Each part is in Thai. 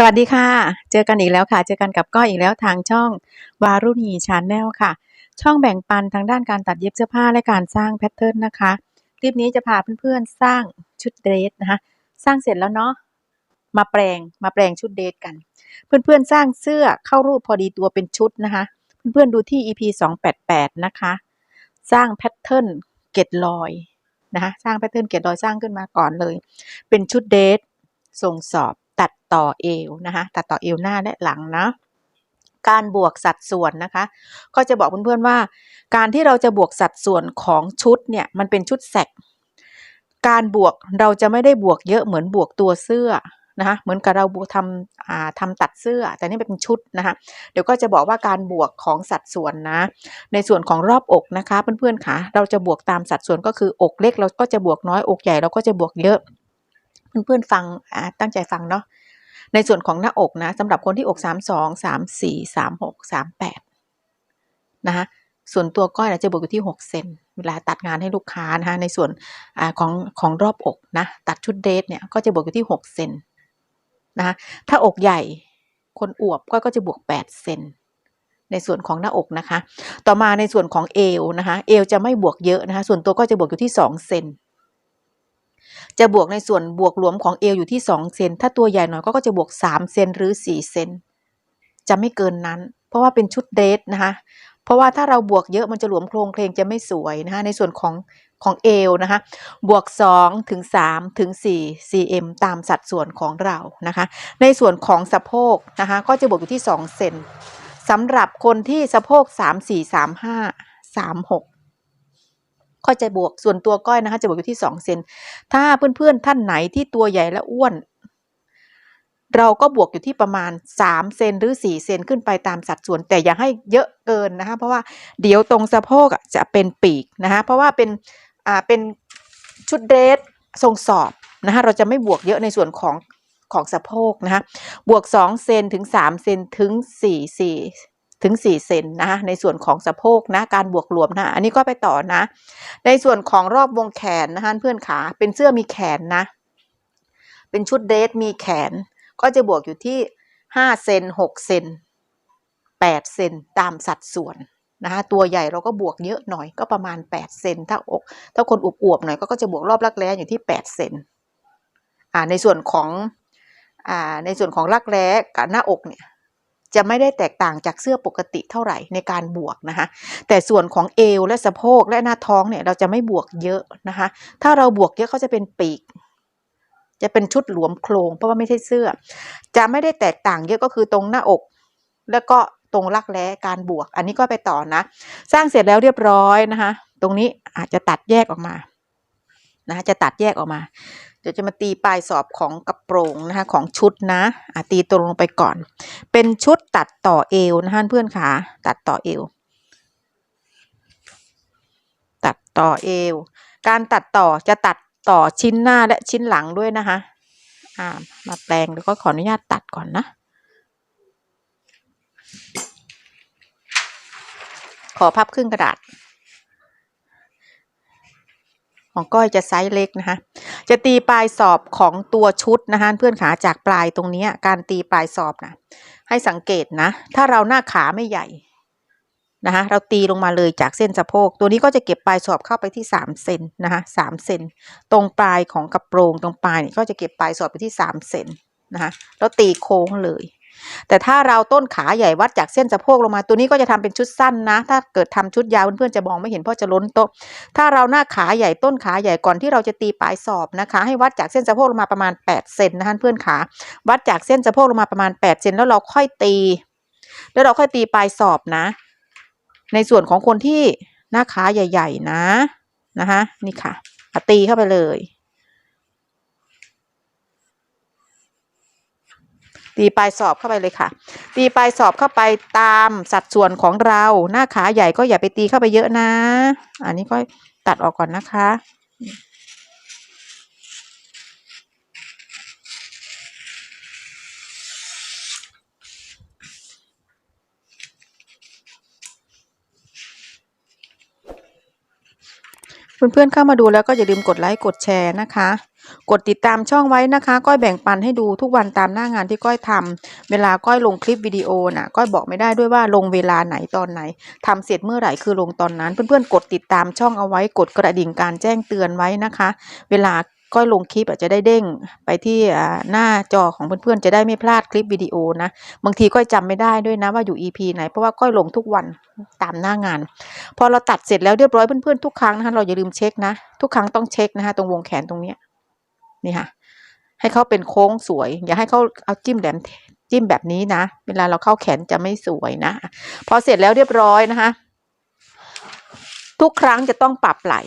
สวัสดีค่ะ เจอกันอีกแล้วค่ะ เจอกันกับก้อยอีกแล้วทางช่องวารุณีชาแนลค่ะ ช่องแบ่งปันทางด้านการตัดเย็บเสื้อผ้าและการสร้างแพทเทิร์นนะคะ คลิปนี้จะพาเพื่อนๆสร้างชุดเดรสนะคะ สร้างเสร็จแล้วเนาะ มาแปลงมาแปลงชุดเดรสกัน เพื่อนๆสร้างเสื้อเข้ารูปพอดีตัวเป็นชุดนะคะ เพื่อนๆดูที่ EP 288 นะคะ สร้างแพทเทิร์นเกตลอยนะคะ สร้างแพทเทิร์นเกตลอยสร้างขึ้นมาก่อนเลย เป็นชุดเดรสส่งสอบ ตัดต่อเอวนะคะตัดต่อเอวหน้าและหลังนะการบวกสัดส่วนนะคะ ก็จะบอกเพื่อนๆว่า การที่เราจะบวกสัดส่วนของชุดเนี่ยมันเป็นชุดแสกการบวกเราจะไม่ได้บวกเยอะเหมือนบวกตัวเสื้อนะคะเหมือนกับเราบวกทำอ่าทำตัดเสื้อ แต่นี่เป็นชุดนะคะเดี๋ยวก็จะบอกว่าการบวกของสัดส่วนนะ ในส่วนของรอบอกนะคะเพื่อนๆค่ะเราจะบวกตามสัดส่วนก็คืออกเล็กเราก็จะบวกน้อยอกใหญ่เราก็จะบวกเยอะ เพื่อนๆฟังอ่าตั้งใจฟังเนาะในส่วนของหน้าอกนะสำหรับคนที่อก 32 34 36 38นะคะส่วนตัวก้อยนะจะบวกอยู่ที่ 6 เซนเวลาตัดงานให้ลูกค้านะคะในส่วนอของของรอบอกนะตัดชุดเดรสเนี่ยก็จะบวกอยู่ที่ 6 เซนนะคะถ้าอกใหญ่คนอวบก้อยก็จะบวก 8 เซนในส่วนของหน้าอกนะคะ ต่อมาในส่วนของเอวนะคะเอวจะไม่บวกเยอะนะคะส่วนตัวก็จะบวกอยู่ที่ 2 เซน จะบวกในส่วนบวกรวมของเอวอยู่ที่ 2 เซน ถ้าตัวใหญ่หน่อยก็จะบวก 3 เซนหรือ 4 เซน จะไม่เกินนั้น เพราะว่าเป็นชุดเดรสนะคะ เพราะว่าถ้าเราบวกเยอะมันจะหลวมโครงเพลงจะไม่สวยนะคะในส่วนของของเอวนะคะ บวก2ถึง3ถึง4 cm ตามสัดส่วนของเรานะคะ ในส่วนของสะโพกนะคะ ก็จะบวกอยู่ที่ 2 เซนสำหรับคนที่สะโพก 3 4 3 5 3 6 ก็จะบวกส่วนตัวก้อยนะคะจะบวกอยู่ที่2เซนถ้าเพื่อนๆท่านไหนที่ตัวใหญ่และอ้วน เราก็บวกอยู่ที่ประมาณ3เซนหรือ4เซนขึ้นไปตามสัดส่วน แต่อย่าให้เยอะเกินนะคะเพราะว่าเดี๋ยวตรงสะโพกจะเป็นปีกนะคะเพราะว่าเป็นอ่าเป็นชุดเดรสทรงสอบนะคะเราจะไม่บวกเยอะในส่วนของของสะโพกนะคะบวก2เซนถึง3เซนถึง4 4 ถึง 4 เซนนะคะในส่วนของสะโพกนะการบวกรวมนะอันนี้ก็ไปต่อนะ ในส่วนของรอบวงแขนนะคะเพื่อนขาเป็นเสื้อมีแขนนะ เป็นชุดเดรสมีแขน ก็จะบวกอยู่ที่ 5 เซน6เซน8 เซนตามสัดส่วนนะคะตัวใหญ่เราก็บวกเยอะหน่อยก็ประมาณ 8 เซนถ้าอก ถ้าคนอวบๆหน่อยก็ก็จะบวกรอบรักแร้อยู่ที่ 8 เซนอ่าในส่วนของอ่าในส่วนของรักแร้กับหน้าอกเนี่ย จะไม่ได้แตกต่างจากเสื้อปกติเท่าไหร่ในการบวกนะคะ แต่ส่วนของเอวและสะโพกและหน้าท้องเนี่ยเราจะไม่บวกเยอะนะคะ ถ้าเราบวกเยอะเขาจะเป็นปีก จะเป็นชุดหลวมโครงเพราะว่าไม่ใช่เสื้อ จะไม่ได้แตกต่างเยอะก็คือตรงหน้าอก แล้วก็ตรงรักแร้การบวก อันนี้ก็ไปต่อนะ สร้างเสร็จแล้วเรียบร้อยนะคะ ตรงนี้อาจจะตัดแยกออกมา นะคะจะตัดแยกออกมา เดี๋ยวจะมาตีปลายสอบของกระโปรงนะคะของชุดนะอะตีตัวลงไปก่อน เป็นชุดตัดต่อเอวนะคะเพื่อนขาตัดต่อเอว ตัดต่อเอว การตัดต่อจะตัดต่อชิ้นหน้าและชิ้นหลังด้วยนะคะอ่ามาแปลงแล้วก็ขออนุญาตตัดก่อนนะขอพับครึ่งกระดาษ ของก้อยจะไซส์เล็กนะคะ จะตีปลายสอบของตัวชุดนะคะเพื่อนขาจากปลายตรงนี้การตีปลายสอบนะให้สังเกตนะ ถ้าเราหน้าขาไม่ใหญ่นะคะเราตีลงมาเลยจากเส้นสะโพก ตัวนี้ก็จะเก็บปลายสอบเข้าไปที่สามเซนนะคะสามเซนตรงปลายของกระโปรงตรงปลายนี่ก็จะเก็บปลายสอบไปที่สามเซนนะคะแล้วตีโค้งเลย แต่ถ้าเราต้นขาใหญ่วัดจากเส้นสะโพกลงมาตัวนี้ก็จะทำเป็นชุดสั้นนะ ถ้าเกิดทำชุดยาวเพื่อนๆจะมองไม่เห็นเพราะจะล้นโต๊ะ ถ้าเราหน้าขาใหญ่ต้นขาใหญ่ก่อนที่เราจะตีปลายสอบนะคะ ให้วัดจากเส้นสะโพกลงมาประมาณ8เซนนะคะเพื่อนขาวัดจากเส้นสะโพกลงมาประมาณ8เซนแล้วเราค่อยตี แล้วเราค่อยตีปลายสอบนะ ในส่วนของคนที่หน้าขาใหญ่ ๆ นะนะคะนี่ค่ะตีเข้าไปเลย ตีปลายสอบเข้าไปเลยค่ะ ตีปลายสอบเข้าไปตามสัดส่วนของเรา หน้าขาใหญ่ก็อย่าไปตีเข้าไปเยอะนะ อันนี้ก็ตัดออกก่อนนะคะ เพื่อนๆเข้ามาดูแล้วก็อย่าลืมกดไลค์กดแชร์นะคะ กดติดตามช่องไว้นะคะ ก้อยแบ่งปันให้ดูทุกวันตามหน้างานที่ก้อยทำเวลาก้อยลงคลิปวิดีโอน่ะก้อยบอกไม่ได้ด้วยว่าลงเวลาไหนตอนไหนทำเสร็จเมื่อไหร่คือลงตอนนั้น เพื่อนๆ กดติดตามช่องเอาไว้ กดกระดิ่งการแจ้งเตือนไว้นะคะ เวลาก้อยลงคลิปอาจจะได้เด้งไปที่หน้าจอของเพื่อนๆ จะได้ไม่พลาดคลิปวิดีโอนะ บางทีก้อยจำไม่ได้ด้วยนะว่าอยู่ EP ไหน เพราะว่าก้อยลงทุกวันตามหน้างาน พอเราตัดเสร็จแล้วเรียบร้อยเพื่อนๆ ทุกครั้งนะคะเราอย่าลืมเช็คนะ ทุกครั้งต้องเช็คนะคะตรงวงแขนตรงเนี้ย นี่ค่ะ ให้เขาเป็นโค้งสวย อย่าให้เขาเอาจิ้มแหลมจิ้มแบบนี้นะ เวลาเราเข้าแขนจะไม่สวยนะ พอเสร็จแล้วเรียบร้อยนะคะ ทุกครั้งจะต้องปรับไหล่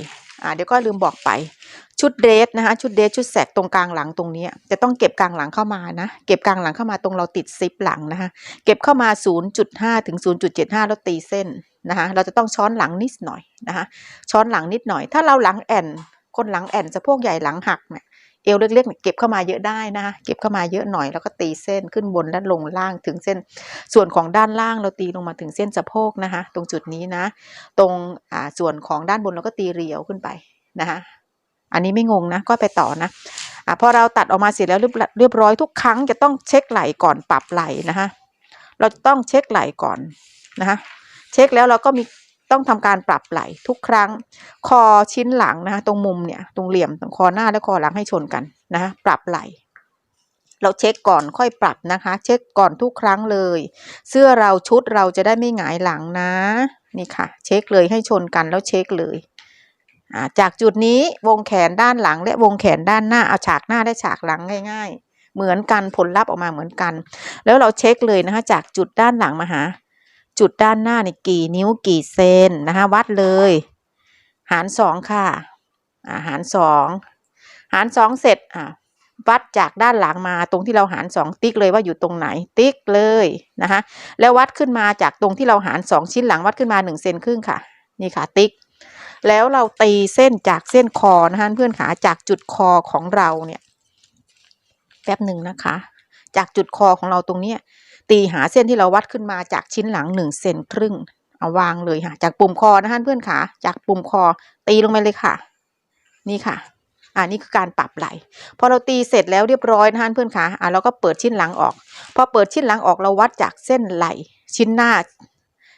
อ่าเดี๋ยวก็ลืมบอกไป ชุดเดรสนะคะชุดเดรสชุดแสกตรงกลางหลังตรงนี้จะต้องเก็บกลางหลังเข้ามานะ เก็บกลางหลังเข้ามาตรงเราติดซิปหลังนะคะ เก็บเข้ามา 0.5 ถึง 0.75 แล้วตีเส้นนะคะ เราจะต้องช้อนหลังนิดหน่อยนะคะ ช้อนหลังนิดหน่อย ถ้าเราหลังแอนคนหลังแอนสะโพกใหญ่หลังหักเนี่ย เอวเล็กๆเเก็บเข้ามาเยอะได้นะคะเก็บเข้ามาเยอะหน่อยแล้วก็ตีเส้นขึ้นบนและลงล่างถึงเส้น ส่วนของด้านล่างเราตีลงมาถึงเส้นสะโพกนะคะตรงจุดนี้นะ ตรงอ่าส่วนของด้านบนเราก็ตีเรียวขึ้นไปนะคะอันนี้ไม่งงนะก็ไปต่อนะอะพอเราตัดออกมาเสร็จแล้วเรียบร้อยทุกครั้งจะต้องเช็คไหล่ก่อนปรับไหล่นะคะเราต้องเช็คไหล่ก่อนนะคะเช็คแล้วเราก็มี ต้องทำการปรับไหล่ทุกครั้ง คอชิ้นหลังนะคะตรงมุมเนี่ยตรงเหลี่ยมตรงคอหน้าและคอหลังให้ชนกันนะคะปรับไหล่เราเช็คก่อนค่อยปรับนะคะ เช็คก่อนทุกครั้งเลย เสื้อเราชุดเราจะได้ไม่หงายหลังนะ นี่ค่ะ เช็คเลยให้ชนกันแล้วเช็คเลยจากจุดนี้วงแขนด้านหลัง และวงแขนด้านหน้าเอาฉากหน้าและฉากหลังง่าย ๆ เหมือนกันผลลัพธ์ออกมาเหมือนกัน แล้วเราเช็คเลยนะคะจากจุดด้านหลังมาหา จุดด้านหน้านี่กี่นิ้วกี่เซนนะคะวัดเลย หารสองค่ะอาหารสองหารสองเสร็จอ่าวัดจากด้านหลังมาตรงที่เราหารสองติ๊กเลยว่าอยู่ตรงไหนติ๊กเลยนะคะแล้ววัดขึ้นมาจากตรงที่เราหารสองชิ้นหลังวัดขึ้นมาหนึ่งเซนครึ่งค่ะ นี่ค่ะติ๊ก แล้วเราตีเส้นจากเส้นคอนะคะเพื่อนขาจากจุดคอของเราเนี่ยแป๊บหนึ่งนะคะ จากจุดคอของเราตรงเนี้ย ตีหาเส้นที่เราวัดขึ้นมาจากชิ้นหลังหนึ่งเซนครึ่ง เอาวางเลยค่ะ จากปุ่มคอนะคะเพื่อนขาจากปุ่มคอ ตีลงไปเลยค่ะ นี่ค่ะอ่านี่คือการปรับไหลพอเราตีเสร็จแล้วเรียบร้อยนะคะเพื่อนขาอ่าเราก็เปิดชิ้นหลังออกพอเปิดชิ้นหลังออกเราวัดจากเส้นไหลชิ้นหน้า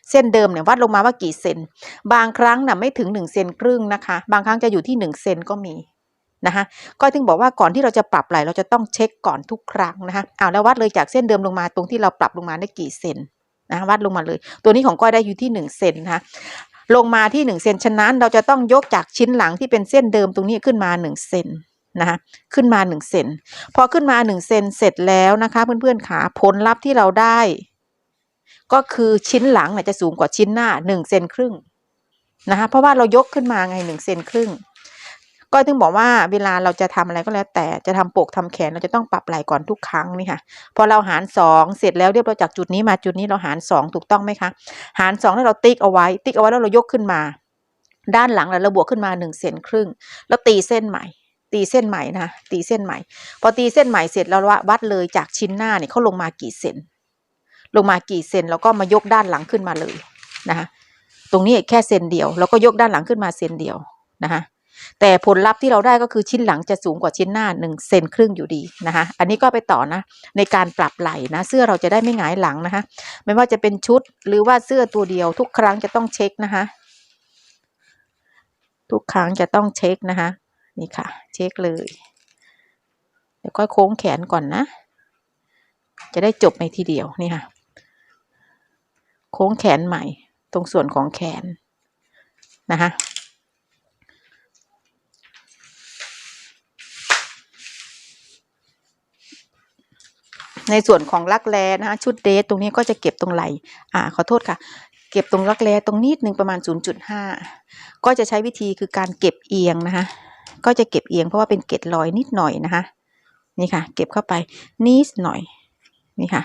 เส้นเดิมเนี่ยวัดลงมาว่ากี่เซนบางครั้งน่ะไม่ถึงหนึ่งเซนครึ่งนะคะ บางครั้งจะอยู่ที่หนึ่งเซนก็มี นะคะก็ถึงบอกว่าก่อนที่เราจะปรับไหลเราจะต้องเช็คก่อนทุกครั้งนะคะเอาแล้ววัดเลยจากเส้นเดิมลงมาตรงที่เราปรับลงมาได้กี่เซนนะะวัดลงมาเลย ตัวนี้ของก้อยได้อยู่ที่หนึ่งเซนนะคะลงมาที่หนึ่งเซนฉะนั้นเราจะต้องยกจากชิ้นหลังที่เป็นเส้นเดิมตรงนี้ขึ้นมาหนึ่งเซนนะคะขึ้นมาหนึ่งเซนพอขึ้นมาหนึ่งเซนเสร็จแล้วนะคะ เพื่อนๆขาผลลัพธ์ที่เราได้ ก็คือชิ้นหลังจะสูงกว่าชิ้นหน้าหนึ่งเซนครึ่งนะคะเพราะว่าเรายกขึ้นมาไงหนึ่งเซนครึ่ง ก็ถึงบอกว่าเวลาเราจะทำอะไรก็แล้วแต่จะทำปกทำแขนเราจะต้องปรับไหล่ก่อนทุกครั้งนี่ค่ะ พอเราหารสองเสร็จแล้วเรียบร้อยจากจุดนี้มาจุดนี้เราหารสองถูกต้องไหมคะ หารสองแล้วเราติ๊กเอาไว้ ติ๊กเอาไว้แล้วเรายกขึ้นมา ด้านหลังแล้วเราบวกขึ้นมาหนึ่งเซนครึ่ง แล้วตีเส้นใหม่ตีเส้นใหม่นะคะตีเส้นใหม่ พอตีเส้นใหม่เสร็จเราวัดเลยจากชิ้นหน้าเนี่ยเขาลงมากี่เซนลงมากี่เซนแล้วก็มายกด้านหลังขึ้นมาเลยนะคะตรงนี้แค่เซนเดียว แล้วก็ยกด้านหลังขึ้นมาเซนเดียวนะคะ แต่ผลลัพธ์ที่เราได้ก็คือชิ้นหลังจะสูงกว่าชิ้นหน้าหนึ่งเซนครึ่งอยู่ดีนะคะอันนี้ก็ไปต่อนะในการปรับไหล่นะเสื้อเราจะได้ไม่หงายหลังนะคะ ไม่ว่าจะเป็นชุดหรือว่าเสื้อตัวเดียวทุกครั้งจะต้องเช็คนะคะทุกครั้งจะต้องเช็คนะคะนี่ค่ะ เช็คเลยเดี๋ยวก็โค้งแขนก่อนนะ จะได้จบในทีเดียวนี่ค่ะ โค้งแขนใหม่ ตรงส่วนของแขนนะคะ ในส่วนของรักแร้นะคะชุดเดทตรงนี้ก็จะเก็บตรงไหลอ่าขอโทษค่ะ เก็บตรงรักแร้ตรงนิดนึงประมาณ 0.5 ก็จะใช้วิธีคือการเก็บเอียงนะคะ ก็จะเก็บเอียงเพราะว่าเป็นเกล็ดรอยนิดหน่อยนะคะนี่ค่ะ เก็บเข้าไปนิดหน่อยนี่ค่ะ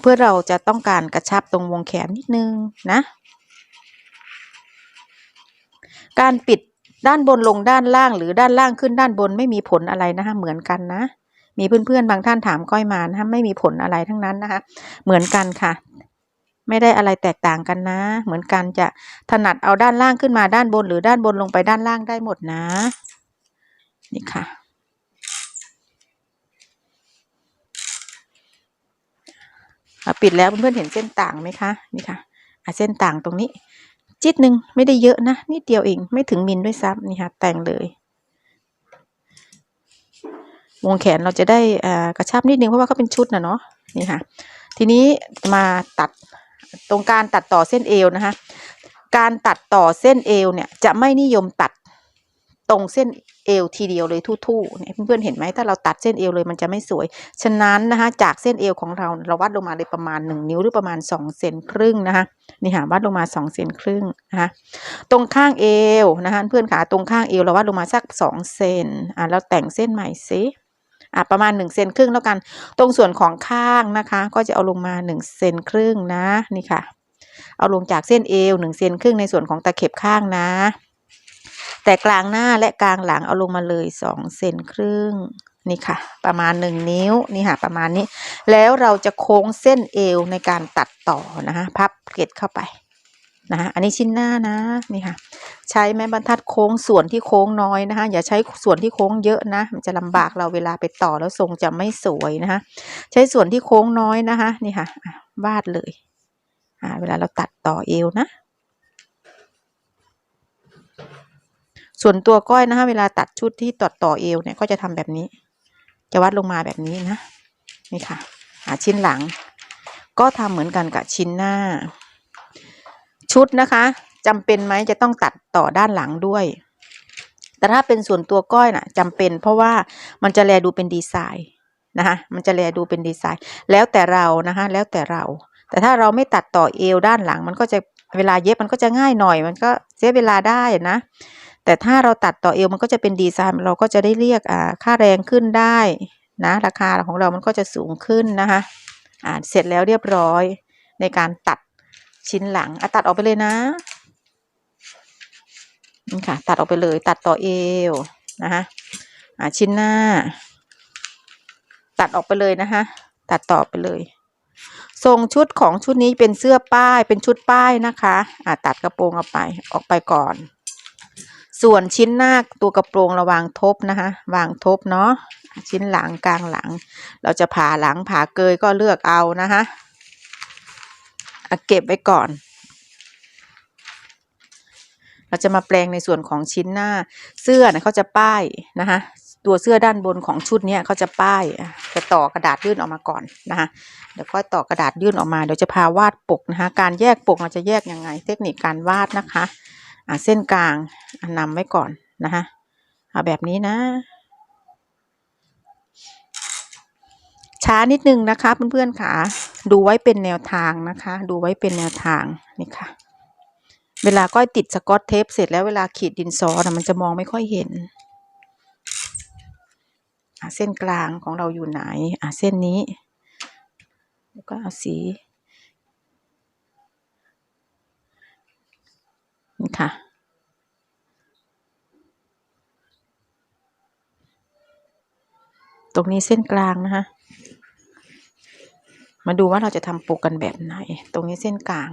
เพื่อเราจะต้องการกระชับตรงวงแขนนิดนึงนะ การปิดด้านบนลงด้านล่างหรือด้านล่างขึ้นด้านบนไม่มีผลอะไรนะคะเหมือนกันนะ มีเพื่อนๆ บางท่านถามก้อยมานะะไม่มีผลอะไรทั้งนั้นนะคะ เหมือนกันค่ะ ไม่ได้อะไรแตกต่างกันนะ เหมือนกันจะถนัดเอาด้านล่างขึ้นมาด้านบน หรือด้านบนลงไปด้านล่างได้หมดนะ นี่ค่ะ ปิดแล้วเพื่อนๆเห็นเส้นต่างไหมคะ นี่ค่ะเส้นต่างตรงนี้ จิตหนึ่งไม่ได้เยอะนะนี่เดียวเองไม่ถึงมิลด้วยซ้ำนี่ค่ะแต่งเลย วงแขนเราจะได้กระชับนิดนึงเพราะว่าเขาเป็นชุดนะเนาะนี่ค่ะ ทีนี้มาตัดตรงการตัดต่อเส้นเอวนะคะ การตัดต่อเส้นเอวเนี่ยจะไม่นิยมตัดตรงเส้นเอวทีเดียวเลยทู่ๆเนี่ยเพื่อนๆเห็นไหมถ้าเราตัดเส้นเอวเลยมันจะไม่สวย ฉะนั้นนะคะจากเส้นเอวของเราเราวัดลงมาเลยประมาณหนึ่งนิ้วหรือประมาณสองเซนครึ่งนะคะนี่ค่ะวัดลงมาสองเซนครึ่งนะคะตรงข้างเอวนะคะเพื่อนขาตรงข้างเอวเราวัดลงมาสักสองเซนอะเราแต่งเส้นใหม่สิ อะประมาณหนึ่งเซนครึ่งแล้วกัน ตรงส่วนของข้างนะคะ ก็จะเอาลงมาหนึ่งเซนครึ่งนะนี่ค่ะ เอาลงจากเส้นเอวหนึ่งเซนครึ่งในส่วนของตะเข็บข้างนะ แต่กลางหน้าและกลางหลังเอาลงมาเลยสองเซนครึ่งนี่ค่ะ ประมาณหนึ่งนิ้วนี่ค่ะประมาณนี้ แล้วเราจะโค้งเส้นเอวในการตัดต่อนะคะพับเกล็ดเข้าไป นะคะอันนี้ชิ้นหน้านะนี่ค่ะ ใช้ไม้บรรทัดโค้งส่วนที่โค้งน้อยนะคะอย่าใช้ส่วนที่โค้งเยอะนะ มันจะลำบากเราเวลาไปต่อแล้วทรงจะไม่สวยนะคะ ใช้ส่วนที่โค้งน้อยนะคะนี่ค่ะวาดเลยอ่าเวลาเราตัดต่อเอวนะส่วนตัวก้อยนะคะเวลาตัดชุดที่ตัดต่อเอวเนี่ยก็จะทำแบบนี้ จะวัดลงมาแบบนี้นะนี่ค่ะหาชิ้นหลัง ก็ทำเหมือนกันกับชิ้นหน้า ชุดนะคะจำเป็นไหมจะต้องตัดต่อด้านหลังด้วย แต่ถ้าเป็นส่วนตัวก้อยน่ะจำเป็น เพราะว่ามันจะแลดูเป็นดีไซน์นะคะมันจะแลดูเป็นดีไซน์ แล้วแต่เรานะคะแล้วแต่เรา แต่ถ้าเราไม่ตัดต่อเอวด้านหลัง มันก็จะเวลาเย็บมันก็จะง่ายหน่อย มันก็เสียเวลาได้นะแต่ถ้าเราตัดต่อเอวมันก็จะเป็นดีไซน์เราก็จะได้เรียกอ่าค่าแรงขึ้นได้นะราคาของเรามันก็จะสูงขึ้นนะคะอ่าเสร็จแล้วเรียบร้อยในการตัด ชิ้นหลังอะตัดออกไปเลยนะนี่ค่ะ ตัดออกไปเลย ตัดต่อเอวนะคะอ่าชิ้นหน้า ตัดออกไปเลยนะคะ ตัดต่อไปเลยทรงชุดของชุดนี้เป็นเสื้อป้ายเป็นชุดป้ายนะคะอ่าตัดกระโปรงออกไปออกไปก่อน ส่วนชิ้นหน้าตัวกระโปรงเราวางทบนะคะ วางทบเนาะชิ้นหลังกลางหลัง เราจะผ่าหลังผ่าเกยก็เลือกเอานะคะ อะเก็บไว้ก่อน เราจะมาแปลงในส่วนของชิ้นหน้าเสื้อนะเขาจะป้ายนะคะตัวเสื้อด้านบนของชุดเนี้ยเขาจะป้ายจะต่อกระดาษยื่นออกมาก่อนนะคะเดี๋ยวก็ต่อกระดาษยื่นออกมาเดี๋ยวจะพาวาดปกนะคะการแยกปกเราจะแยกยังไง เทคนิคการวาดนะคะอะเส้นกลางอะนำไว้ก่อนนะคะเอาแบบนี้นะ ช้านิดนึงนะคะเพื่อนๆค่ะ ดูไว้เป็นแนวทางนะคะ ดูไว้เป็นแนวทางนี่ค่ะ เวลาก้อยติดสกอตเทปเสร็จแล้วเวลาขีดดินสอนะมันจะมองไม่ค่อยเห็นเส้นกลางของเราอยู่ไหนอะเส้นนี้ แล้วก็เอาสีนี่ค่ะตรงนี้เส้นกลางนะคะ มาดูว่าเราจะทำปกกันแบบไหน ตรงนี้เส้นกลาง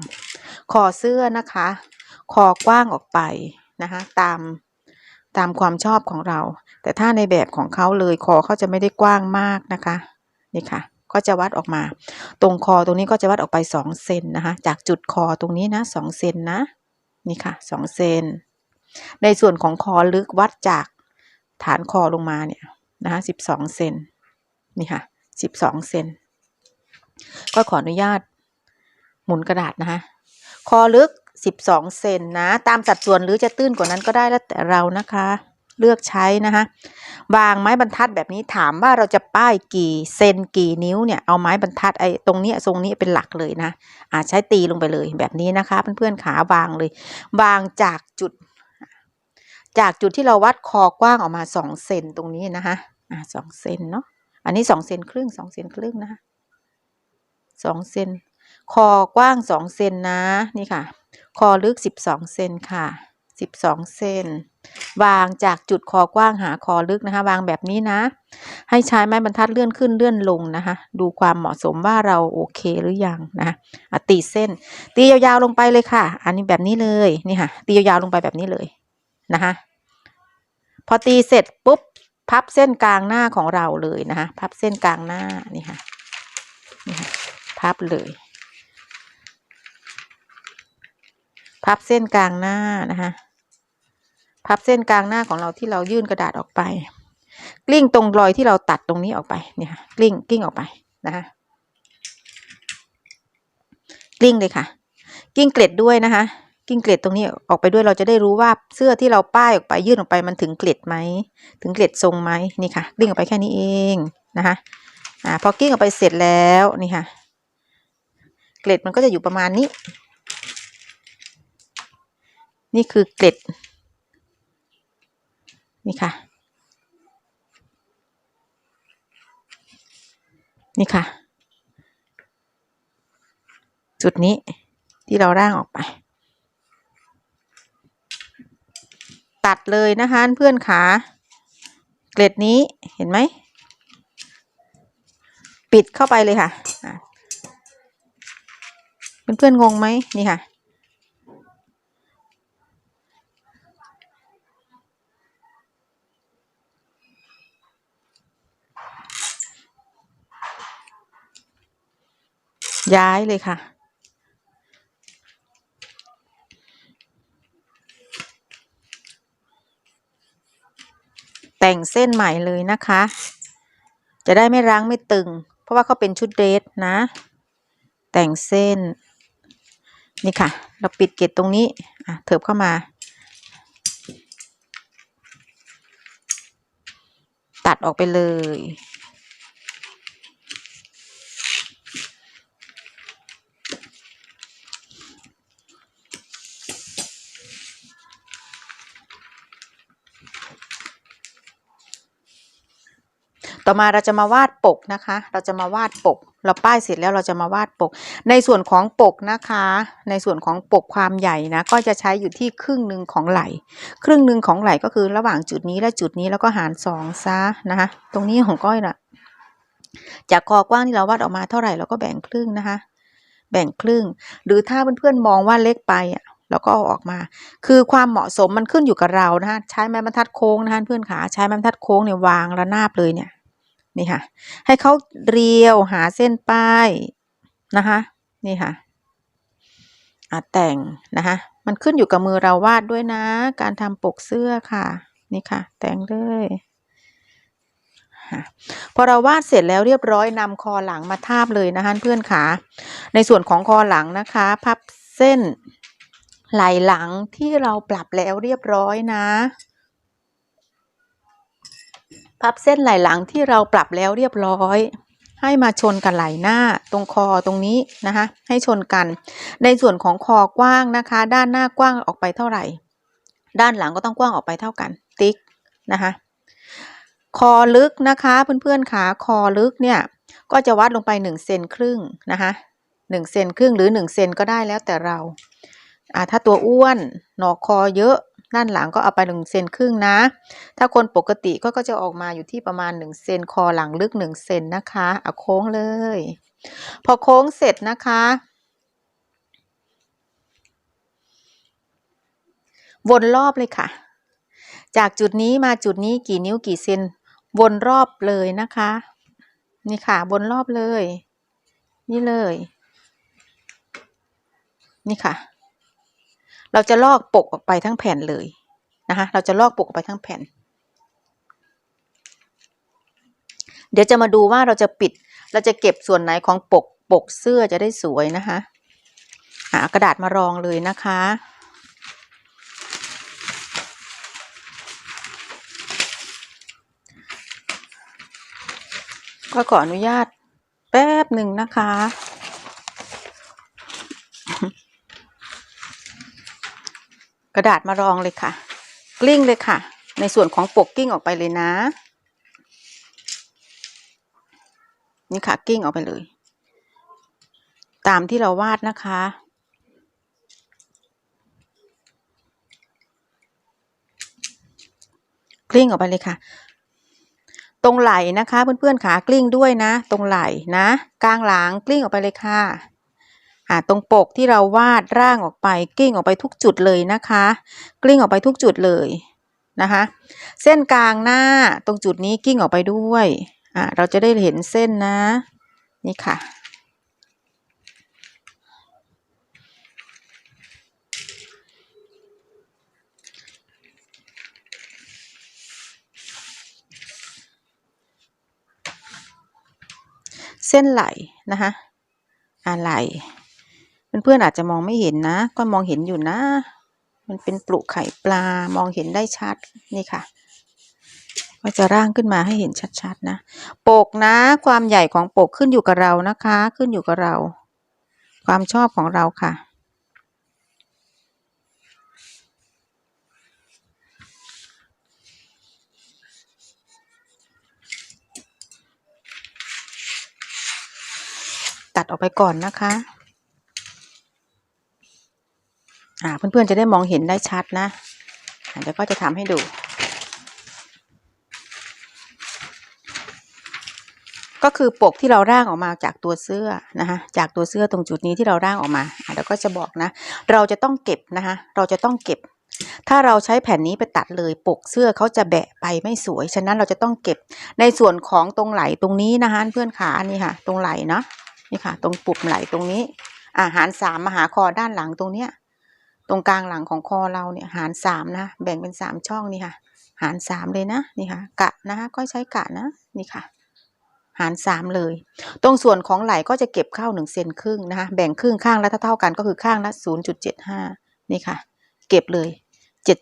คอเสื้อนะคะ คอกว้างออกไปนะคะ ตามตามความชอบของเรา แต่ถ้าในแบบของเขาเลยคอเขาจะไม่ได้กว้างมากนะคะ นี่ค่ะ ก็จะวัดออกมา ตรงคอตรงนี้ก็จะวัดออกไปสองเซนนะคะ จากจุดคอตรงนี้นะสองเซนนะ นี่ค่ะสองเซน ในส่วนของคอลึกวัดจากฐานคอลงมาเนี่ยนะคะสิบสองเซน นี่ค่ะสิบสองเซน ก็ขออนุญาตหมุนกระดาษนะคะ คอลึกสิบสองเซนนะ ตามสัดส่วนหรือจะตื้นกว่านั้นก็ได้แล้วแต่เรานะคะ เลือกใช้นะคะวางไม้บรรทัดแบบนี้ถามว่าเราจะป้ายกี่เซนกี่นิ้วเนี่ยเอาไม้บรรทัดไอ้ตรงเนี้ยทรงนี้เป็นหลักเลยนะอ่าใช้ตีลงไปเลยแบบนี้นะคะ เพื่อนๆขาวางเลย วางจากจุด จากจุดที่เราวัดคอกว้างออกมาสองเซนตรงนี้นะคะอ่าสองเซนเนาะอันนี้สองเซนครึ่งสองเซนครึ่งนะคะ สองเซนคอกว้างสองเซนนะนี่ค่ะ คอลึกสิบสองเซนค่ะสิบสองเซนวางจากจุดคอกว้างหาคอลึกนะคะ วางแบบนี้นะ ให้ใช้ไม้บรรทัดเลื่อนขึ้นเลื่อนลงนะคะ ดูความเหมาะสมว่าเราโอเคหรือยังนะะตีเส้น ตียาวๆลงไปเลยค่ะ อันนี้แบบนี้เลยนี่ค่ะ ตียาวๆลงไปแบบนี้เลยนะคะพอตีเสร็จปุ๊บพับเส้นกลางหน้าของเราเลยนะคะ พับเส้นกลางหน้านี่ค่ะ พับเลย พับเส้นกลางหน้านะคะพับเส้นกลางหน้าของเราที่เรายื่นกระดาษออกไป กลิ้งตรงรอยที่เราตัดตรงนี้ออกไปเนี่ยค่ะกลิ้งกลิ้งออกไปนะคะกลิ้งเลยค่ะกลิ้งเกล็ดด้วยนะคะ กิ้งเกล็ดตรงนี้ออกไปด้วยเราจะได้รู้ว่าเสื้อที่เราป้ายออกไปยื่นออกไปมันถึงเกล็ดไหมถึงเกล็ดทรงไหมนี่ค่ะ กลิ้งออกไปแค่นี้เองนะคะอ่าพอกิ้งออกไปเสร็จแล้วนี่ค่ะ เกล็ดมันก็จะอยู่ประมาณนี้ นี่คือเกล็ด นี่ค่ะ นี่ค่ะ จุดนี้ที่เราร่างออกไป ตัดเลยนะคะเพื่อนขาเกล็ดนี้เห็นไหม ปิดเข้าไปเลยค่ะ เพื่อนๆงงไหมนี่ค่ะ ย้ายเลยค่ะแต่งเส้นใหม่เลยนะคะ จะได้ไม่รั้งไม่ตึง เพราะว่าเขาเป็นชุดเดรสนะ แต่งเส้น นี่ค่ะ เราปิดเกตตรงนี้อะเถิบเข้ามา ตัดออกไปเลย ต่อมาเราจะมาวาดปกนะคะ เราจะมาวาดปก เราป้ายเสร็จแล้วเราจะมาวาดปก ในส่วนของปกนะคะ ในส่วนของปกความใหญ่นะ ก็จะใช้อยู่ที่ครึ่งหนึ่งของไหล่ ครึ่งหนึ่งของไหล่ก็คือระหว่างจุดนี้และจุดนี้แล้วก็หารสองซะนะคะ ตรงนี้ของก้อยน่ะจากคอกว้างที่เราวาดออกมาเท่าไหร่เราก็แบ่งครึ่งนะคะ แบ่งครึ่ง หรือถ้าเพื่อนๆมองว่าเล็กไปอะเราก็เอาออกมา คือความเหมาะสมมันขึ้นอยู่กับเรานะคะใช้ไม้บรรทัดโค้งนะคะเพื่อนขาใช้ไม้บรรทัดโค้งเนี่ยวางระนาบเลยเนี่ย นี่ค่ะ ให้เขาเรียวหาเส้นป้ายนะคะนี่ค่ะอะแต่งนะคะมันขึ้นอยู่กับมือเราวาดด้วยนะ การทำปกเสื้อค่ะ นี่ค่ะ แต่งเลยพอเราวาดเสร็จแล้วเรียบร้อยนำคอหลังมาทาบเลยนะคะเพื่อนขาในส่วนของคอหลังนะคะ พับเส้นไหล่หลังที่เราปรับแล้วเรียบร้อยนะ พับเส้นไหล่หลังที่เราปรับแล้วเรียบร้อย ให้มาชนกันไหล่หน้าตรงคอตรงนี้นะคะให้ชนกัน ในส่วนของคอกว้างนะคะ ด้านหน้ากว้างออกไปเท่าไหร่ ด้านหลังก็ต้องกว้างออกไปเท่ากัน ติ๊กนะคะคอลึกนะคะเพื่อนๆขาคอลึกเนี่ยก็จะวัดลงไปหนึ่งเซนครึ่งนะคะหนึ่งเซนครึ่งหรือหนึ่งเซนก็ได้แล้วแต่เราอ่าถ้าตัวอ้วนหนอกคอเยอะ ด้านหลังก็เอาไปหนึ่งเซนครึ่งนะ ถ้าคนปกติก็ก็จะออกมาอยู่ที่ประมาณหนึ่งเซนคอหลังลึกหนึ่งเซนนะคะเอาโค้งเลย พอโค้งเสร็จนะคะวนรอบเลยค่ะ จากจุดนี้มาจุดนี้กี่นิ้วกี่เซนวนรอบเลยนะคะ นี่ค่ะวนรอบเลย นี่เลย นี่ค่ะ เราจะลอกปกออกไปทั้งแผ่นเลยนะคะ เราจะลอกปกออกไปทั้งแผ่น เดี๋ยวจะมาดูว่าเราจะปิด เราจะเก็บส่วนไหนของปกปกเสื้อจะได้สวยนะคะหากระดาษมารองเลยนะคะ ก็ขออนุญาตแป๊บหนึ่งนะคะ กระดาษมารองเลยค่ะ กลิ้งเลยค่ะ ในส่วนของปกกิ้งออกไปเลยนะ นี่ค่ะกิ้งออกไปเลย ตามที่เราวาดนะคะกลิ้งออกไปเลยค่ะ ตรงไหล่นะคะเพื่อนๆขากลิ้งด้วยนะ ตรงไหล่นะ กลางหลังกลิ้งออกไปเลยค่ะ่าตรงปกที่เราวาดร่างออกไปกลิ้งออกไปทุกจุดเลยนะคะ กลิ้งออกไปทุกจุดเลยนะคะ เส้นกลางหน้าตรงจุดนี้กลิ้งออกไปด้วยอ่าเราจะได้เห็นเส้นนะนี่ค่ะเส้นไหลนะคะอ่ไหล เพื่อนๆอาจจะมองไม่เห็นนะ ก็มองเห็นอยู่นะ มันเป็นปลุกไข่ปลามองเห็นได้ชัดนี่ค่ะก็จะร่างขึ้นมาให้เห็นชัดๆนะปกนะ ความใหญ่ของปกขึ้นอยู่กับเรานะคะ ขึ้นอยู่กับเรา ความชอบของเราค่ะตัดออกไปก่อนนะคะ อ่าเพื่อนๆจะได้มองเห็นได้ชัดนะเดี๋ยวก็จะทำให้ดู ก็คือปกที่เราร่างออกมาจากตัวเสื้อนะคะจากตัวเสื้อตรงจุดนี้ที่เราร่างออกมาเดี๋ยวก็จะบอกนะ เราจะต้องเก็บนะคะเราจะต้องเก็บ ถ้าเราใช้แผ่นนี้ไปตัดเลย ปกเสื้อเขาจะแบะไปไม่สวย ฉะนั้นเราจะต้องเก็บในส่วนของตรงไหล่ตรงนี้นะคะเพื่อนขานี่ค่ะ ตรงไหล่เนาะนี่ค่ะ ตรงปุบไหล่ตรงนี้อาหารสามมหาคอด้านหลังตรงเนี้ย ตรงกลางหลังของคอเราเนี่ยหารสามนะ แบ่งเป็นสามช่องนี่ค่ะ หารสามเลยนะนี่ค่ะ กะนะคะก็ใช้กะนะนี่ค่ะ หารสามเลย ตรงส่วนของไหล่ก็จะเก็บเข้าหนึ่งเซนครึ่งนะคะ แบ่งครึ่งข้างละเท่ากันก็คือข้างละศูนย์จุดเจ็ดห้านี่ค่ะ เก็บเลยเจ็ด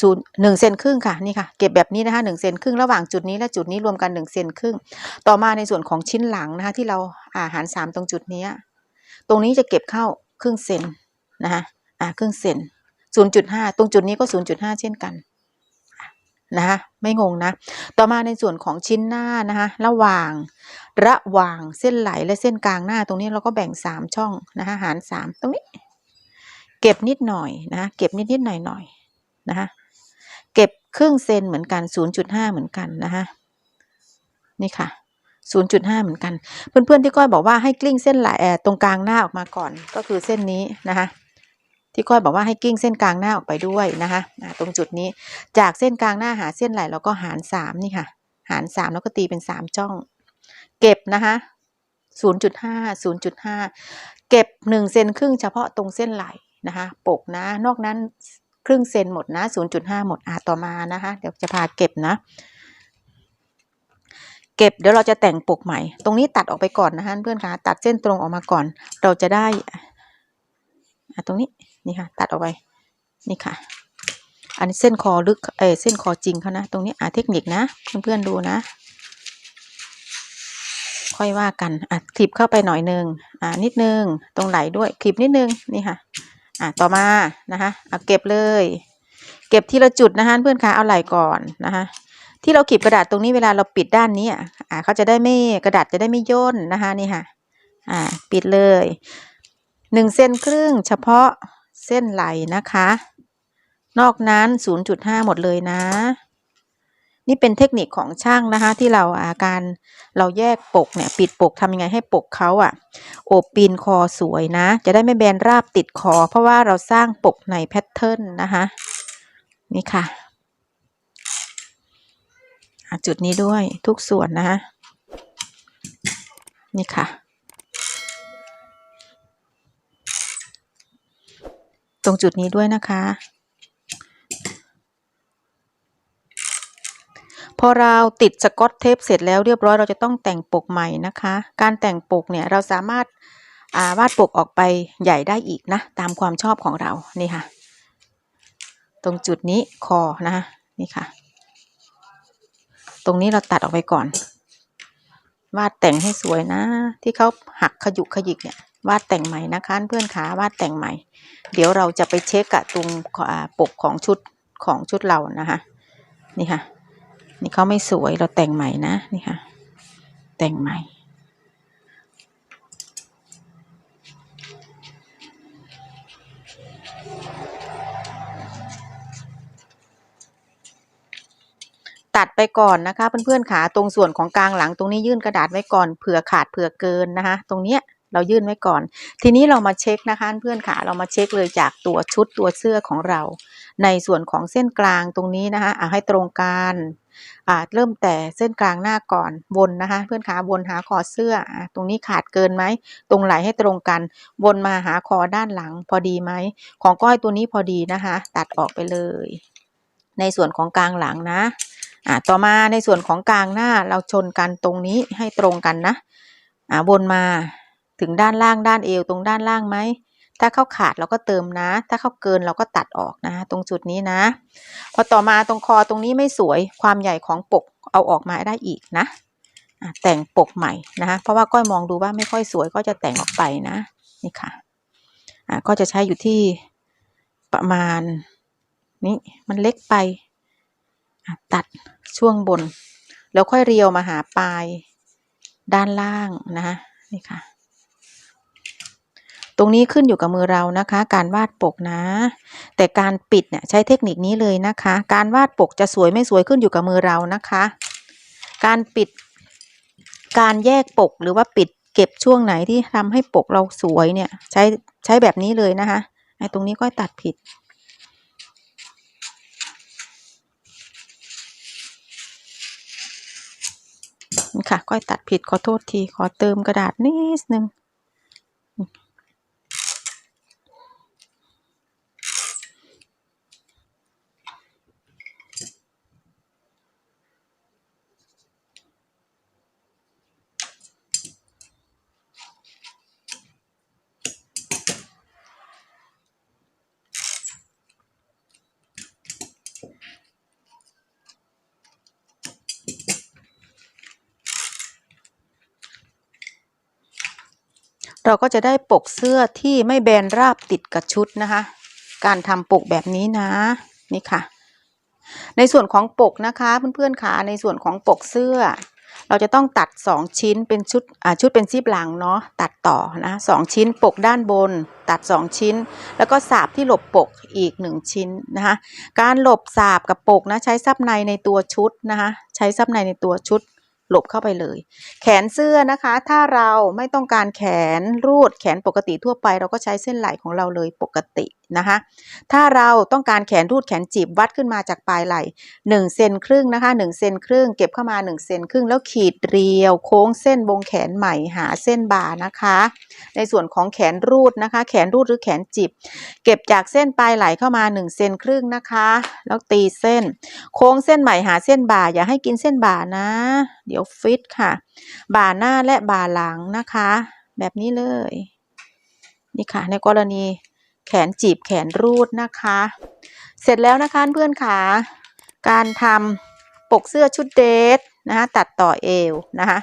ศูนย์หนึ่งเซนครึ่งค่ะนี่ค่ะเก็บแบบนี้นะคะหนึ่งเซนครึ่งระหว่างจุดนี้และจุดนี้รวมกันหนึ่งเซนครึ่ง ต่อมาในส่วนของชิ้นหลังนะคะที่เราอาหารสามตรงจุดนี้ ตรงนี้จะเก็บเข้าครึ่งเซนนะคะ อ่าครึ่งเซนศูนย์จุดห้าตรงจุดนี้ก็ศูนย์จุดห้าเช่นกันนะคะไม่งงนะ ต่อมาในส่วนของชิ้นหน้านะคะระหว่างระหว่างเส้นไหลและเส้นกลางหน้าตรงนี้เราก็แบ่งสามช่องนะคะหารสามตรงนี้ เก็บนิดหน่อยนะเก็บนิดนิดหน่อยหน่อยนะคะเก็บครึ่งเซนเหมือนกันศูนย์จุดห้าเหมือนกันนะคะนี่ค่ะ 0.5 เหมือนกัน เพื่อนๆที่ก้อยบอกว่าให้กลิ้งเส้นไหลตรงกลางหน้าออกมาก่อนก็คือเส้นนี้นะคะ ที่ก้อยบอกว่าให้กิ้งเส้นกลางหน้าออกไปด้วยนะคะตรงจุดนี้จากเส้นกลางหน้าหาเส้นไหลแล้วก็หารสามนี่ค่ะ หารสามแล้วก็ตีเป็นสามช่อง เก็บนะคะ0.5 0.5เก็บหนึ่งเซนครึ่งเฉพาะตรงเส้นไหลนะคะปกนะ นอกนั้นครึ่งเซนหมดนะ0.5หมดอะต่อมานะคะ เดี๋ยวจะพาเก็บนะเก็บเดี๋ยวเราจะแต่งปกใหม่ ตรงนี้ตัดออกไปก่อนนะคะเพื่อนคะตัดเส้นตรงออกมาก่อน เราจะได้อะตรงนี้ นี่ค่ะ ตัดออกไป นี่ค่ะ อันนี้เส้นคอลึก เออเส้นคอจริงเขานะ ตรงนี้อะเทคนิคนะ เพื่อนๆดูนะ ค่อยว่ากันอะคลิปเข้าไปหน่อยนึง อ่า นิดนึง ตรงไหลด้วย คลิปนิดนึง นี่ค่ะ อะต่อมา นะคะเอาเก็บเลย เก็บทีละจุดนะคะ เพื่อนคะเอาไหลก่อนนะคะที่เราขีบกระดาษตรงนี้เวลาเราปิดด้านนี้อะอ่าเขาจะได้ไม่กระดาษจะได้ไม่ย่นนะคะนี่ค่ะ อ่า ปิดเลยหนึ่งเซนครึ่งเฉพาะ ส้นไหลนะคะ นอกนั้นศูนย์จุดห้าหมดเลยนะ นี่เป็นเทคนิคของช่างนะคะ ที่เราอาการเราแยกปกเนี่ยปิดปกทำยังไงให้ปกเขาอะโอบปีนคอสวยนะ จะได้ไม่แบนราบติดคอ เพราะว่าเราสร้างปกในแพทเทิร์นนะคะนี่ค่ะอะจุดนี้ด้วยทุกส่วนนะคะนี่ค่ะ รงจุดนี้ด้วยนะคะ พอเราติดสกอตเทปเสร็จแล้วเรียบร้อยเราจะต้องแต่งปกใหม่นะคะ การแต่งปกเนี่ยเราสามารถาวาดปกออกไปใหญ่ได้อีกนะ ตามความชอบของเรานี่ค่ะ ตรงจุดนี้คอนะคะนี่ค่ะ ตรงนี้เราตัดออกไปก่อน วาดแต่งให้สวยนะ ที่เขาหักขยุกขยิกเนี่ย วาดแต่งใหม่นะคะเพื่อนขาวาดแต่งใหม่ เดี๋ยวเราจะไปเช็คกับตรงปกของชุดของชุดเรานะคะนี่ค่ะ นี่เขาไม่สวยเราแต่งใหม่นะนี่ค่ะ แต่งใหม่ ตัดไปก่อนนะคะเพื่อนๆขาตรงส่วนของกลางหลังตรงนี้ยื่นกระดาษไว้ก่อนเผื่อขาดเผื่อเกินนะคะตรงเนี้ย เรายื่นไว้ก่อน ทีนี้เรามาเช็คนะคะเพื่อนขาเรามาเช็คเลยจากตัวชุดตัวเสื้อของเรา ในส่วนของเส้นกลางตรงนี้นะคะอาให้ตรงกันเริ่มแต่เส้นกลางหน้าก่อนวนนะคะ เพื่อนขาวนหาคอเสื้อตรงนี้ขาดเกินไหมตรงไหลให้ตรงกันวนมาหาคอด้านหลังพอดีไหมของก้อยตัวนี้พอดีนะคะ ตัดออกไปเลย ในส่วนของกลางหลังนะอ่าต่อมาในส่วนของกลางหน้าเราชนกันตรงนี้ให้ตรงกันนะอ่าวนมา ถึงด้านล่างด้านเอวตรงด้านล่างไหม ถ้าเข้าขาดเราก็เติมนะ ถ้าเข้าเกินเราก็ตัดออกนะตรงจุดนี้นะ พอต่อมาตรงคอตรงนี้ไม่สวยความใหญ่ของปกเอาออกมาได้อีกนะแต่งปกใหม่นะคะเพราะว่าก้อยมองดูว่าไม่ค่อยสวยก็จะแต่งออกไปนะนี่ค่ะะก็จะใช้อยู่ที่ประมาณนี้มันเล็กไปตัดช่วงบน แล้วค่อยเรียวมาหาปลายด้านล่างนะคะนี่ค่ะ ตรงนี้ขึ้นอยู่กับมือเรานะคะ การวาดปกนะ แต่การปิดเนี่ยใช้เทคนิคนี้เลยนะคะ การวาดปกจะสวยไม่สวยขึ้นอยู่กับมือเรานะคะ การปิด การแยกปกหรือว่าปิดเก็บช่วงไหนที่ทำให้ปกเราสวยเนี่ยใช้ใช้แบบนี้เลยนะคะไอ้ตรงนี้ก็ตัดผิดค่ะก้อยตัดผิดขอโทษที ขอเติมกระดาษนิดนึง เราก็จะได้ปกเสื้อที่ไม่แบนราบติดกับชุดนะคะ การทำปกแบบนี้นะนี่ค่ะ ในส่วนของปกนะคะเพื่อนๆค่ะในส่วนของปกเสื้อ เราจะต้องตัด 2 ชิ้นเป็นชุดอ่าชุดเป็นซีบหลังเนาะตัดต่อนะสองชิ้นปกด้านบน ตัด 2 ชิ้น แล้วก็สาบที่หลบปกอีก 1 ชิ้นนะคะการหลบสาบกับปกนะใช้ซับในในตัวชุดนะคะใช้ซับในในตัวชุด หลบเข้าไปเลย แขนเสื้อนะคะ ถ้าเราไม่ต้องการแขนรูดแขนปกติทั่วไป เราก็ใช้เส้นไหล่ของเราเลยปกติ นะคะ ถ้าเราต้องการแขนรูดแขนจีบวัดขึ้นมาจากปลายไหล่1เซนครึ่งนะคะ1เซนครึ่งเก็บเข้ามา1เซนครึ่งแล้วขีดเรียวโค้งเส้นวงแขนใหม่หาเส้นบ่านะคะ ในส่วนของแขนรูดนะคะ แขนรูดหรือแขนจีบเก็บจากเส้นปลายไหล่เข้ามา1เซนครึ่งนะคะ แล้วตีเส้น โค้งเส้นใหม่หาเส้นบ่าอย่าให้กินเส้นบ่านะ เดี๋ยวฟิตค่ะ บ่าหน้าและบ่าหลังนะคะ แบบนี้เลย นี่ค่ะในกรณี แขนจีบแขนรูดนะคะ เสร็จแล้วนะคะเพื่อนขาการทำปกเสื้อชุดเดทนะคะตัดต่อเอวนะคะ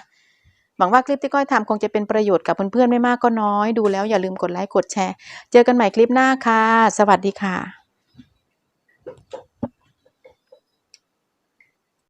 หวังว่าคลิปที่ก้อยทำคงจะเป็นประโยชน์กับเพื่อนๆไม่มากก็น้อย ดูแล้วอย่าลืมกดไลค์กดแชร์ เจอกันใหม่คลิปหน้าค่ะ สวัสดีค่ะ